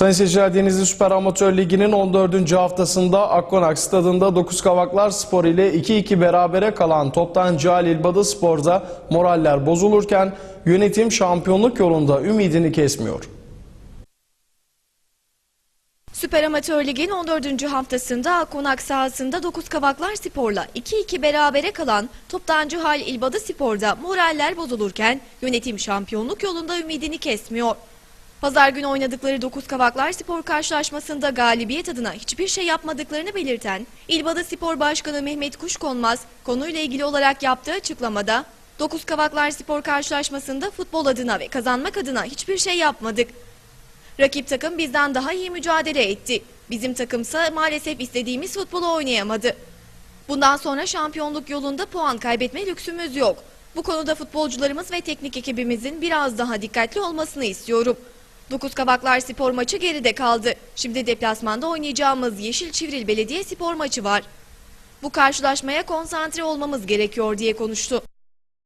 Sayın seyirciler Denizli Süper Amatör Ligi'nin 14. haftasında Akkonak Stadında 9 Kavaklar Spor ile 2-2 berabere kalan toptan Halil Badı Spor'da moraller bozulurken yönetim şampiyonluk yolunda ümidini kesmiyor. Süper Amatör Lig'in 14. haftasında Akkonak sahasında 9 Kavaklar Spor'la 2-2 berabere kalan Toptancı Hal İlbadı Spor'da moraller bozulurken yönetim şampiyonluk yolunda ümidini kesmiyor. Pazar günü oynadıkları 9 Kavaklar Spor karşılaşmasında galibiyet adına hiçbir şey yapmadıklarını belirten İlbadı Spor Başkanı Mehmet Kuşkonmaz konuyla ilgili olarak yaptığı açıklamada 9 Kavaklar Spor karşılaşmasında futbol adına ve kazanmak adına hiçbir şey yapmadık. Rakip takım bizden daha iyi mücadele etti. Bizim takımsa maalesef istediğimiz futbolu oynayamadı. Bundan sonra şampiyonluk yolunda puan kaybetme lüksümüz yok. Bu konuda futbolcularımız ve teknik ekibimizin biraz daha dikkatli olmasını istiyorum. 9 Kavaklar Spor maçı geride kaldı. Şimdi deplasmanda oynayacağımız Yeşil Çivril Belediye Spor maçı var. Bu karşılaşmaya konsantre olmamız gerekiyor diye konuştu.